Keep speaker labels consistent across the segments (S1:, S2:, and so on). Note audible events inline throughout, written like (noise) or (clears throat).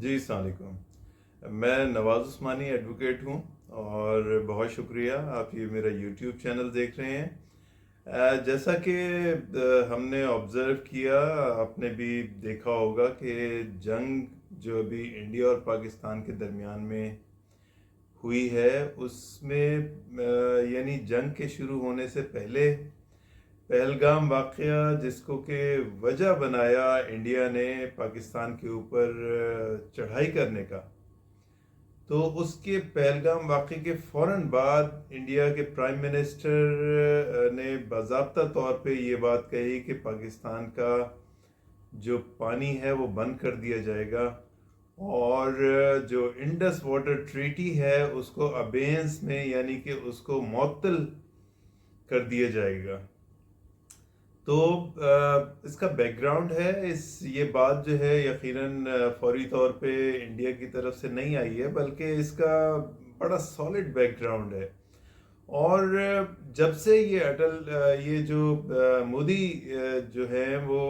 S1: جی السلام علیکم۔ میں نواز عثمانی ایڈوکیٹ ہوں اور بہت شکریہ آپ یہ میرا یوٹیوب چینل دیکھ رہے ہیں۔ جیسا کہ ہم نے آبزرو کیا، آپ نے بھی دیکھا ہوگا کہ جنگ جو ابھی انڈیا اور پاکستان کے درمیان میں ہوئی ہے، اس میں یعنی جنگ کے شروع ہونے سے پہلے پہلگام واقعہ جس کو کہ وجہ بنایا انڈیا نے پاکستان کے اوپر چڑھائی کرنے کا۔ تو اس کے پہلگام واقعے کے فوراً بعد انڈیا کے پرائم منسٹر نے باضابطہ طور پہ یہ بات کہی کہ پاکستان کا جو پانی ہے وہ بند کر دیا جائے گا اور جو انڈس واٹر ٹریٹی ہے اس کو ابینس میں یعنی کہ اس کو معطل کر دیا جائے گا۔ تو اس کا بیک گراؤنڈ ہے، اس، یہ بات جو ہے یقیناً فوری طور پہ انڈیا کی طرف سے نہیں آئی ہے، بلکہ اس کا بڑا سالڈ بیک گراؤنڈ ہے۔ اور جب سے یہ اٹل یہ جو مودی جو ہے وہ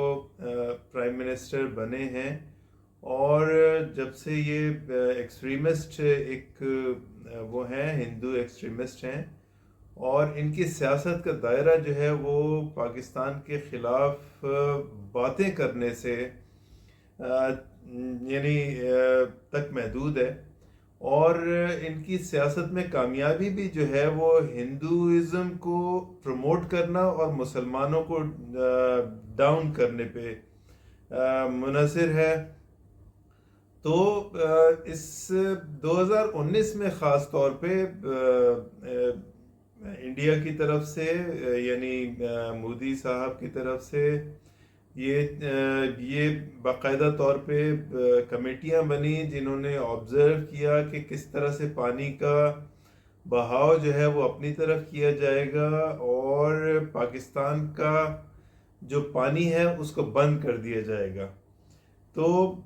S1: پرائم منسٹر بنے ہیں، اور جب سے یہ ایکسٹریمسٹ ایک وہ ہیں، ہندو ایکسٹریمسٹ ہیں اور ان کی سیاست کا دائرہ جو ہے وہ پاکستان کے خلاف باتیں کرنے سے یعنی تک محدود ہے۔ اور ان کی سیاست میں کامیابی بھی جو ہے وہ ہندوازم کو پروموٹ کرنا اور مسلمانوں کو ڈاؤن کرنے پہ منحصر ہے۔ تو اس دو ہزار انیس میں خاص طور پہ انڈیا کی طرف سے یعنی مودی صاحب کی طرف سے یہ یہ باقاعدہ طور پہ کمیٹیاں بنی جنہوں نے آبزرو کیا کہ کس طرح سے پانی کا بہاؤ جو ہے وہ اپنی طرف کیا جائے گا اور پاکستان کا جو پانی ہے اس کو بند کر دیا جائے گا۔ تو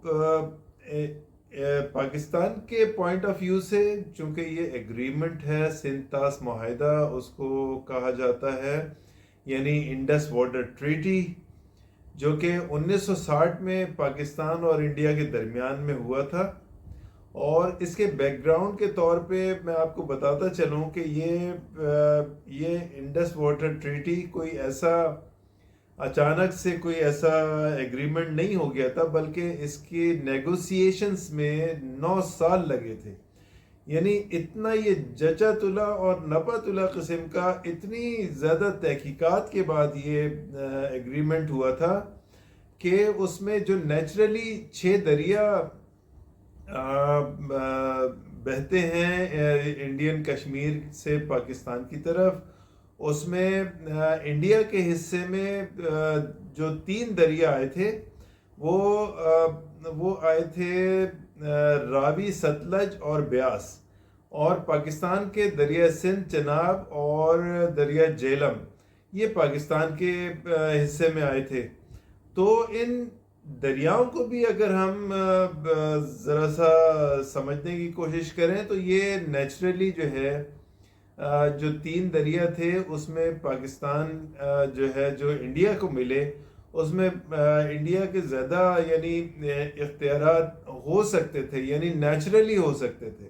S1: پاکستان کے پوائنٹ آف ویو سے چونکہ یہ ایگریمنٹ ہے سنتاس معاہدہ، اس کو کہا جاتا ہے یعنی انڈس واٹر ٹریٹی جو کہ انیس سو ساٹھ میں پاکستان اور انڈیا کے درمیان میں ہوا تھا۔ اور اس کے بیک گراؤنڈ کے طور پہ میں آپ کو بتاتا چلوں کہ یہ یہ انڈس واٹر ٹریٹی کوئی ایسا اچانک سے کوئی ایسا ایگریمنٹ نہیں ہو گیا تھا، بلکہ اس کی نیگوسیشنز میں نو سال لگے تھے۔ یعنی اتنا یہ جچا تلا اور نپا تلا قسم کا اتنی زیادہ تحقیقات کے بعد یہ ایگریمنٹ ہوا تھا کہ اس میں جو نیچرلی چھ دریا بہتے ہیں انڈین کشمیر سے پاکستان کی طرف اس میں انڈیا کے حصے میں جو تین دریا آئے تھے، وہ وہ آئے تھے راوی ستلج اور بیاس، اور پاکستان کے دریا سندھ چناب اور دریا جیلم، یہ پاکستان کے حصے میں آئے تھے۔ تو ان دریاؤں کو بھی اگر ہم ذرا سا سمجھنے کی کوشش کریں، تو یہ نیچرلی جو ہے جو تین دریا تھے، اس میں پاکستان جو ہے، جو انڈیا کو ملے، اس میں انڈیا کے زیادہ یعنی اختیارات ہو سکتے تھے یعنی نیچرلی ہو سکتے تھے۔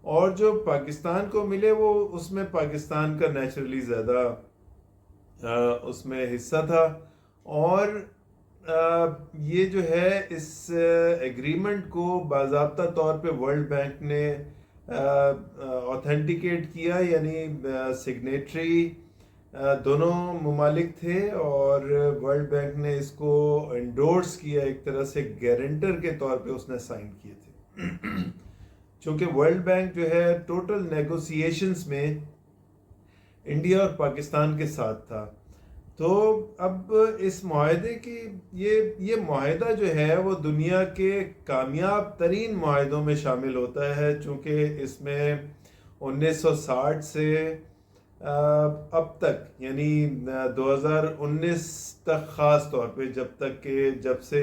S1: اور جو پاکستان کو ملے، وہ اس میں پاکستان کا نیچرلی زیادہ اس میں حصہ تھا۔ اور یہ جو ہے، اس ایگریمنٹ کو باضابطہ طور پہ ورلڈ بینک نے اوتھینٹیکیٹ کیا یعنی سگنیٹری دونوں ممالک تھے اور ورلڈ بینک نے اس کو انڈورس کیا، ایک طرح سے گارنٹر کے طور پہ اس نے سائن کیے تھے۔ (clears throat) چونکہ ورلڈ بینک جو ہے ٹوٹل نیگوسیشنز میں انڈیا اور پاکستان کے ساتھ تھا۔ تو اب اس معاہدے کی یہ یہ معاہدہ جو ہے وہ دنیا کے کامیاب ترین معاہدوں میں شامل ہوتا ہے، چونکہ اس میں انیس سو ساٹھ سے اب تک یعنی دو ہزار انیس تک خاص طور پہ، جب تک کہ جب سے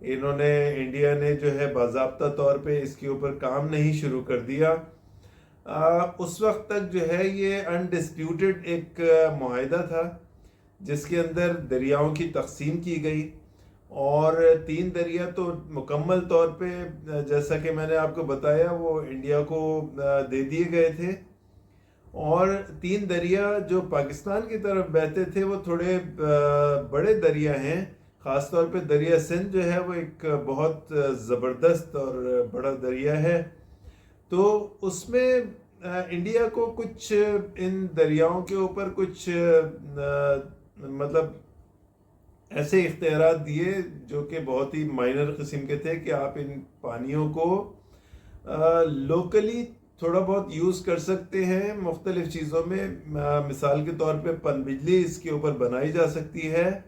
S1: انہوں نے، انڈیا نے جو ہے باضابطہ طور پہ اس کے اوپر کام نہیں شروع کر دیا اس وقت تک جو ہے یہ انڈسپیوٹڈ ایک معاہدہ تھا۔ جس کے اندر دریاؤں کی تقسیم کی گئی اور تین دریا تو مکمل طور پہ، جیسا کہ میں نے آپ کو بتایا، وہ انڈیا کو دے دیے گئے تھے۔ اور تین دریا جو پاکستان کی طرف بہتے تھے، وہ تھوڑے بڑے دریا ہیں۔ خاص طور پہ دریا سندھ جو ہے، وہ ایک بہت زبردست اور بڑا دریا ہے۔ تو اس میں انڈیا کو کچھ، ان دریاؤں کے اوپر کچھ مطلب ایسے اختیارات دیے جو کہ بہت ہی مائنر قسم کے تھے کہ آپ ان پانیوں کو لوکلی تھوڑا بہت یوز کر سکتے ہیں۔ مختلف چیزوں میں مثال کے طور پہ پن بجلی اس کے اوپر بنائی جا سکتی ہے۔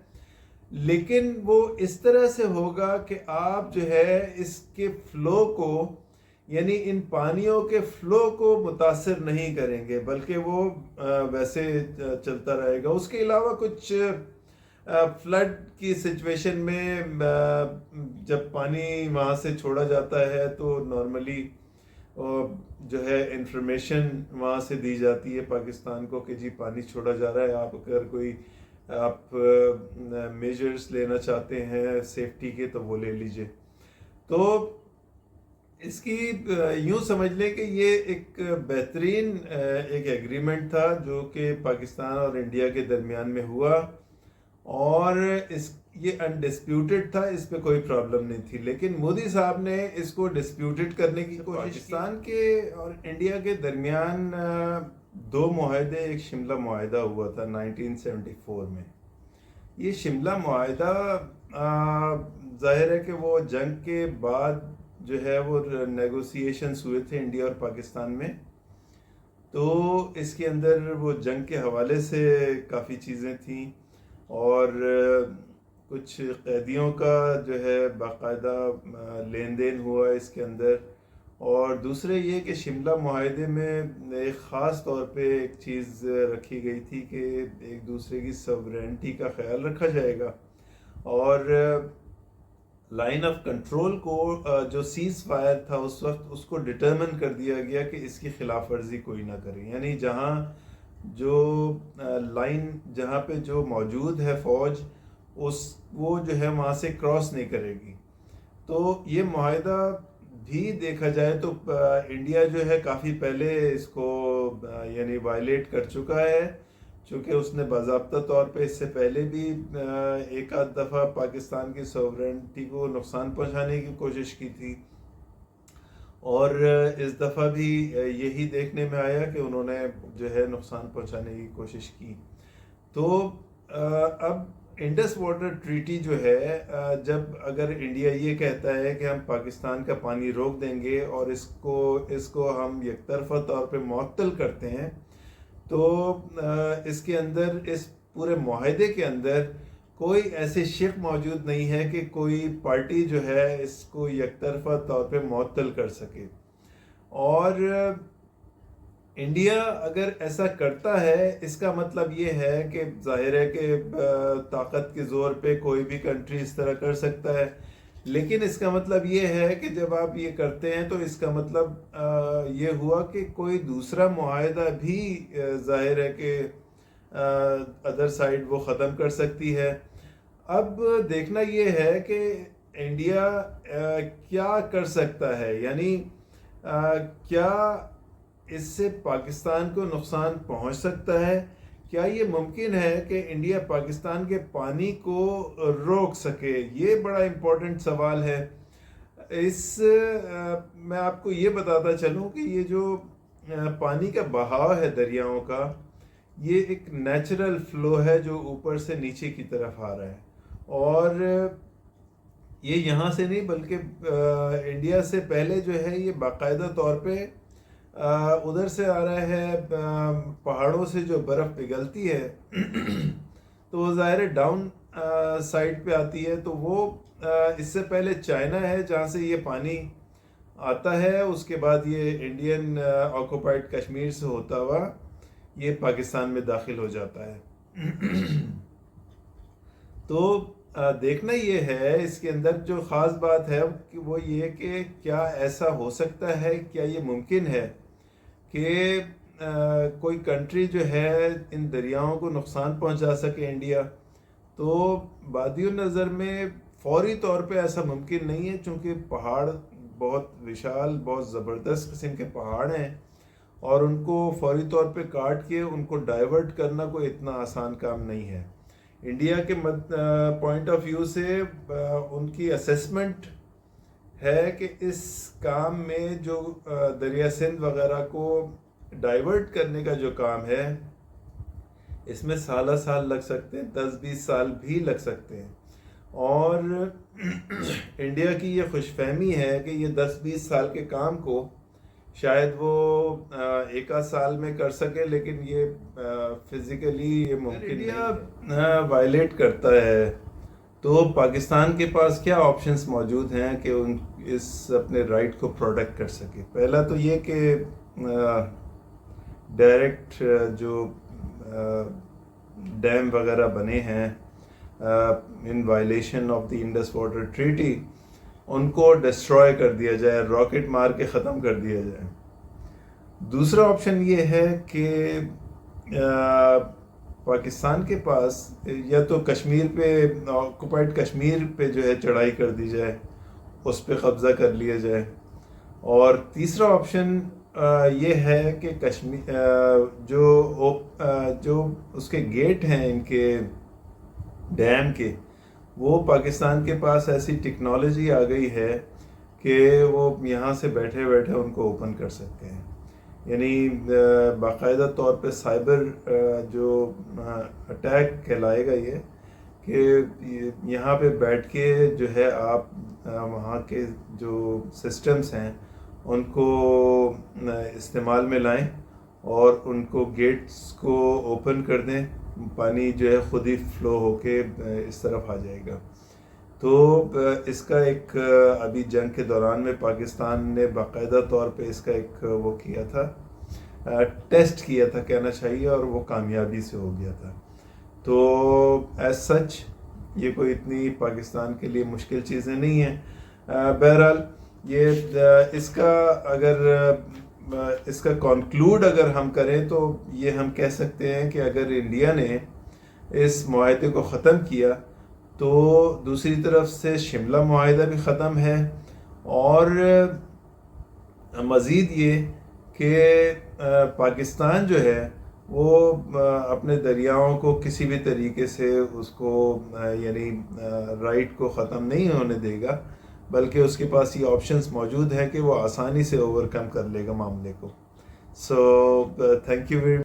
S1: لیکن وہ اس طرح سے ہوگا کہ آپ جو ہے اس کے فلو کو یعنی ان پانیوں کے فلو کو متاثر نہیں کریں گے، بلکہ وہ ویسے چلتا رہے گا۔ اس کے علاوہ کچھ فلڈ کی سچویشن میں جب پانی وہاں سے چھوڑا جاتا ہے تو نارملی جو ہے انفارمیشن وہاں سے دی جاتی ہے پاکستان کو کہ جی پانی چھوڑا جا رہا ہے۔ آپ اگر کوئی، آپ میجرز لینا چاہتے ہیں سیفٹی کے تو وہ لے لیجیے۔ تو اس کی یوں سمجھ لیں کہ یہ ایک بہترین ایک ایگریمنٹ تھا جو کہ پاکستان اور انڈیا کے درمیان میں ہوا اور اس یہ انڈسپیوٹڈ تھا اس پہ کوئی پرابلم نہیں تھی۔ لیکن مودی صاحب نے اس کو ڈسپیوٹڈ کرنے کی کوشش پاکستان کے اور انڈیا کے درمیان دو معاہدے ایک شملہ معاہدہ ہوا تھا نائنٹین سیونٹی فور میں۔ یہ شملہ معاہدہ ظاہر ہے کہ وہ جنگ کے بعد جو ہے وہ نیگوسیشنس ہوئے تھے انڈیا اور پاکستان میں۔ تو اس کے اندر وہ جنگ کے حوالے سے کافی چیزیں تھیں اور کچھ قیدیوں کا جو ہے باقاعدہ لین دین ہوا اس کے اندر۔ اور دوسرے یہ کہ شملہ معاہدے میں ایک خاص طور پہ ایک چیز رکھی گئی تھی کہ ایک دوسرے کی سورینٹی کا خیال رکھا جائے گا۔ اور لائن آف کنٹرول کو جو سیز فائر تھا اس وقت، اس کو ڈٹرمن کر دیا گیا کہ اس کی خلاف ورزی کوئی نہ کرے۔ یعنی جہاں جو لائن جہاں پہ جو موجود ہے فوج، اس، وہ جو ہے وہاں سے کراس نہیں کرے گی۔ تو یہ معاہدہ بھی دیکھا جائے تو انڈیا جو ہے کافی پہلے اس کو یعنی وائلیٹ کر چکا ہے۔ چونکہ اس نے باضابطہ طور پہ اس سے پہلے بھی ایک آدھ دفعہ پاکستان کی سوورنٹی کو نقصان پہنچانے کی کوشش کی تھی۔ اور اس دفعہ بھی یہی دیکھنے میں آیا کہ انہوں نے جو ہے نقصان پہنچانے کی کوشش کی۔ تو اب انڈس واٹر ٹریٹی جو ہے جب اگر انڈیا یہ کہتا ہے کہ ہم پاکستان کا پانی روک دیں گے اور اس کو اس کو ہم یک طرفہ طور پہ معطل کرتے ہیں تو اس کے اندر، اس پورے معاہدے کے اندر کوئی ایسے شک موجود نہیں ہے کہ کوئی پارٹی جو ہے اس کو یک طرفہ طور پہ معطل کر سکے۔ اور، انڈیا اگر ایسا کرتا ہے، اس کا مطلب یہ ہے کہ ظاہر ہے کہ طاقت کے زور پہ کوئی بھی کنٹری اس طرح کر سکتا ہے۔ لیکن اس کا مطلب یہ ہے کہ جب آپ یہ کرتے ہیں تو اس کا مطلب یہ ہوا کہ کوئی دوسرا معاہدہ بھی ظاہر ہے کہ ادر سائڈ وہ ختم کر سکتی ہے۔ اب دیکھنا یہ ہے کہ انڈیا کیا کر سکتا ہے؟ یعنی کیا اس سے پاکستان کو نقصان پہنچ سکتا ہے؟ کیا یہ ممکن ہے کہ انڈیا پاکستان کے پانی کو روک سکے؟ یہ بڑا امپورٹنٹ سوال ہے۔ اس، میں آپ کو یہ بتاتا چلوں کہ یہ جو، پانی کا بہاؤ ہے دریاؤں کا، یہ ایک نیچرل فلو ہے جو اوپر سے نیچے کی طرف آ رہا ہے۔ اور یہ یہاں سے نہیں، بلکہ انڈیا سے پہلے جو ہے، یہ باقاعدہ طور پہ ادھر سے آ رہا ہے پہاڑوں سے جو برف پگھلتی ہے، تو وہ ظاہر ڈاؤن سائڈ پہ آتی ہے، تو وہ اس سے پہلے چائنا ہے، جہاں سے یہ پانی آتا ہے، اس کے بعد یہ انڈین آکوپائڈ کشمیر سے ہوتا ہوا یہ پاکستان میں داخل ہو جاتا ہے۔ تو دیکھنا یہ ہے، اس کے اندر جو خاص بات ہے، وہ یہ کہ کیا ایسا ہو سکتا ہے، کیا یہ ممکن ہے؟ کہ کوئی کنٹری جو ہے ان دریاؤں کو نقصان پہنچا سکے انڈیا، تو بادی النظر میں فوری طور پہ ایسا ممکن نہیں ہے، چونکہ پہاڑ بہت وشال، بہت زبردست قسم کے پہاڑ ہیں اور ان کو فوری طور پہ کاٹ کے ان کو ڈائیورٹ کرنا کوئی اتنا آسان کام نہیں ہے۔ انڈیا کے پوائنٹ آف ویو سے ان کی اسیسمنٹ ہے کہ اس کام میں جو دریا سندھ وغیرہ کو ڈائیورٹ کرنے کا جو کام ہے اس میں سالہ سال لگ سکتے ہیں دس بیس سال بھی لگ سکتے ہیں۔ اور (clears throat) انڈیا کی یہ خوش فہمی ہے کہ یہ دس بیس سال کے کام کو شاید وہ ایک آدھ سال میں کر سکے لیکن یہ فزیکلی یہ ممکن انڈیا وائلیٹ کرتا ہے۔ تو پاکستان کے پاس کیا آپشنس موجود ہیں کہ ان اس اپنے رائٹ کو پروڈکٹ کر سکے۔ پہلا تو یہ کہ ڈائریکٹ جو ڈیم وغیرہ بنے ہیں in violation of the Indus water treaty ان کو ڈسٹروائے کر دیا جائے راکٹ مار کے ختم کر دیا جائے۔ دوسرا آپشن یہ ہے کہ پاکستان کے پاس یا تو کشمیر پہ آکوپائڈ کشمیر پہ جو ہے چڑھائی کر دی جائے۔ اس پہ قبضہ کر لیا جائے۔ اور تیسرا آپشن یہ ہے کہ کشمیر جو جو اس کے گیٹ ہیں ان کے ڈیم کے، وہ پاکستان کے پاس ایسی ٹیکنالوجی آ گئی ہے کہ وہ یہاں سے بیٹھے بیٹھے ان کو اوپن کر سکتے ہیں۔ یعنی باقاعدہ طور پہ سائبر جو اٹیک کہلائے گا یہ کہ یہاں پہ بیٹھ کے جو ہے آپ، وہاں کے جو سسٹمز ہیں، ان کو استعمال میں لائیں اور ان کو گیٹس کو اوپن کر دیں، پانی جو ہے خود ہی فلو ہو کے اس طرف آ جائے گا۔ تو اس کا ایک ابھی جنگ کے دوران میں پاکستان نے باقاعدہ طور پہ اس کا ایک، وہ کیا تھا ٹیسٹ کیا تھا کہنا چاہیے اور وہ کامیابی سے ہو گیا تھا۔ تو ایز سچ یہ کوئی اتنی پاکستان کے لیے مشکل چیزیں نہیں ہیں۔ بہرحال، یہ اس کا اگر اس کا کنکلوڈ اگر ہم کریں تو یہ ہم کہہ سکتے ہیں کہ اگر انڈیا نے اس معاہدے کو ختم کیا تو دوسری طرف سے شملہ معاہدہ بھی ختم ہے۔ اور مزید یہ کہ پاکستان جو ہے وہ اپنے دریاؤں کو کسی بھی طریقے سے اس کو یعنی رائٹ کو ختم نہیں ہونے دے گا، بلکہ اس کے پاس یہ آپشنس موجود ہیں کہ وہ آسانی سے اوور کم کر لے گا معاملے کو۔ So thank you very